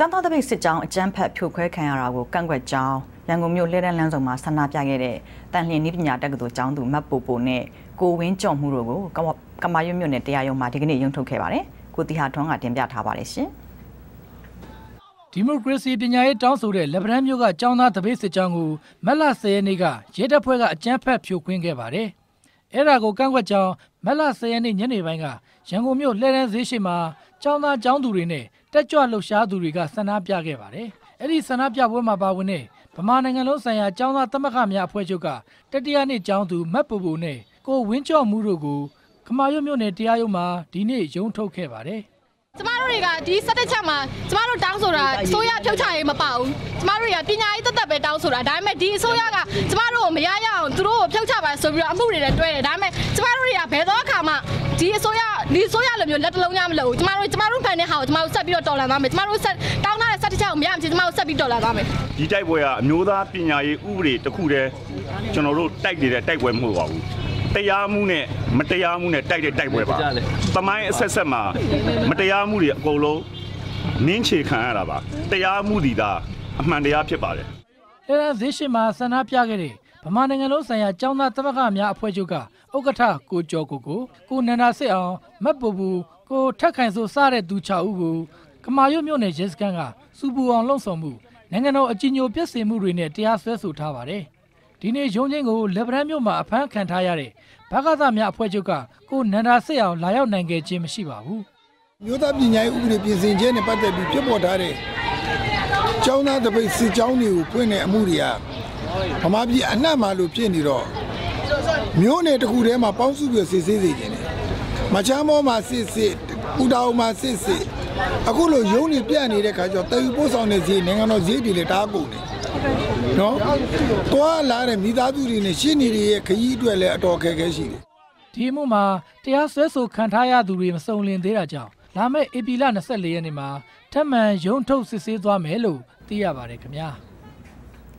ကျောင်းသားတပိတ်စစ်ကြောင်းအကြမ်းဖက်ဖြိုခွဲခံရတာကိုကန့်ကွက်ကြောင်းရန်ကုန်မြို့လှည့်တန်းလမ်းဆောင်မှာဆန္ဒပြခဲ့တဲ့တန်လျင်နည်းပညာတက္ကသိုလ်ကျောင်းသူမတ်ပိုပိုနဲ့ကိုဝင်းကျော်မှုတို့ကိုကမာရွတ်မြို့နယ်တရားရုံးမှာဒီကနေ့ရုံးထုတ်ခဲ့ပါတယ်။ကိုတီဟာထွန်းကတင်ပြထားပါတယ်ရှင်။ဒီမိုကရေစီပညာရေးတောင်းဆိုတဲ့လက်ဗရန်မြို့ကကျောင်းသားတပိတ်စစ်ကြောင်းကိုမက်လ10ရက်နေ့ကရဲတပ်ဖွဲ့ကအကြမ်းဖက်ဖြိုခွင်းခဲ့ပါတယ်။ အဲ့ဒါကိုကန့်ကွက်ကြောင်းမက်လ10ရက်နေ့ညနေပိုင်းကရန်ကုန်မြို့လှည့်တန်းဈေးရှိမှာကျောင်းသားကျောင်းသူတွေနဲ့တက်ကြွလှုပ်ရှားသူတွေကဆန္ဒပြခဲ့ပါတယ်။အဲ့ဒီဆန္ဒပြပွဲမှာပါဝင်တဲ့ဗမာနိုင်ငံလုံးဆိုင်ရာကျောင်းသားသမဂ္ဂများအဖွဲ့ချုပ်ကတတိယနှစ်ကျောင်းသူမတ်ပူပူနဲ့ကိုဝင်းကျော်မှုတို့ကိုခမာရွတ်မြို့နယ်တရားရုံးမှာဒီနေ့ရုံးထုတ်ခဲ့ပါတယ်။ကျမတို့တွေကဒီစက်တစ်ချက်မှာကျမတို့တောင်းဆိုတာအစိုးရဖြုတ်ချရေးမပါဘူးကျမတို့တွေကပညာရေးတက်တက်ပဲတောင်းဆိုတာဒါပေမဲ့ဒီအစိုးရကကျမတို့ကိုမရရအောင်သူတို့ကိုဖြုတ်ချပါ ဆိုပြီးတော့အမှုတွေလည်းတွဲတယ်ဒါပေမဲ့ကျမတို့တွေကဘယ်တော့အခါမှဒီအစိုးရဒီအစိုးရလိုမျိုးလက်တလုံးညမလို့ကျမတို့ကျမတို့ဖန်တဲ့ဟာကိုကျမတို့ဆက်ပြီးတော့တော်လှန်သွားမယ်ကျမတို့ဆက်တောင်းထားတဲ့ဆက်တစ်ချက်ကိုမရမချင်းကျမတို့ဆက်ပြီးတော်လှန်သွားမယ်ဒီတိုက်ပွဲကအမျိုးသားပညာရေးဥပဒေတစ်ခုတည်းကျွန်တော်တို့တိုက်နေတဲ့တိုက်ပွဲမဟုတ်ပါဘူးတရားမှုနဲ့မတရားမှုနဲ့တိုက်တဲ့တိုက်ပွဲပါ။တမိုင်းအဆက်ဆက်မှာမတရားမှုတွေအကုန်လုံးနင်းချေခံရတာပါ။တရားမှုဒီသာအမှန်တရားဖြစ်ပါတယ်။အဲဒါဇေရှိမှာဆန္ဒပြခဲ့တဲ့ ဗမာနိုင်ငံလုံးဆိုင်ရာကျောင်းသားသမဂ္ဂများအဖွဲ့ချုပ်ကဥက္ကဋ္ဌကိုကျော်ကိုကိုကိုနန္ဒာစစ်အောင်မတ်ပူပူကိုထက်ခိုင်ဆိုစတဲ့သူ6ဦးကိုကမာရွတ်မြို့နယ်ရဲစခန်းကစူပူအောင်လှုံ့ဆော်မှုနိုင်ငံတော်အကြီးအကျယ်ပြည့်စုံမှုတွေနဲ့တရားစွဲဆိုထားပါတယ်။ဒီနေ့ရုံးချင်းကိုလက်ဗရန်မြို့မှာအဖမ်းခံထားရတဲ့ဘဂသများအဖွဲ့ချုပ်ကကိုနန္ဒာစစ်အောင်လာရောက်နိုင်ခဲ့ခြင်းမရှိပါဘူး။မြို့သားပညာရေးဥပဒေပြင်ဆင်ခြင်းနဲ့ပတ်သက်ပြီးဖြစ်ပေါ်ထားတဲ့ကျောင်းသားတပိတ်စစ်ကြောင်းတွေကိုဖွင့်တဲ့အမှုတွေက ဗမာပြည်အနှံ့မှာလို့ဖြစ်နေတော့မျိုးနယ်တစ်ခုထဲမှာပေါင်းစုပြီးစစ်ဆေးစေခြင်းတယ်မချမ်းမောမှာစစ်စစ်ပူတောင်မှာစစ်စစ်အခုလိုရုံးနေပြနေတဲ့ခါကျတော့တည်ယူပို့ဆောင်တဲ့ဈေးနိုင်ငံတော်ဈေးတွေလည်းတားကုန်တယ်နော်တွားလာတဲ့မိသားစုတွေနဲ့ရှင်းနေတွေရဲ့ခရီးအတွက်လည်းအတော်ခက်ခဲရှိတယ်ဒီမှုမှာတရားစွဲဆိုခံထားရသူတွေမစုံလင်သေးတာကြောင့်လာမယ့်ဧပြီလ24ရက်နေ့မှာထပ်မံရုံးထုတ်စစ်ဆေးသွားမယ်လို့သိရပါတယ်ခင်ဗျာ။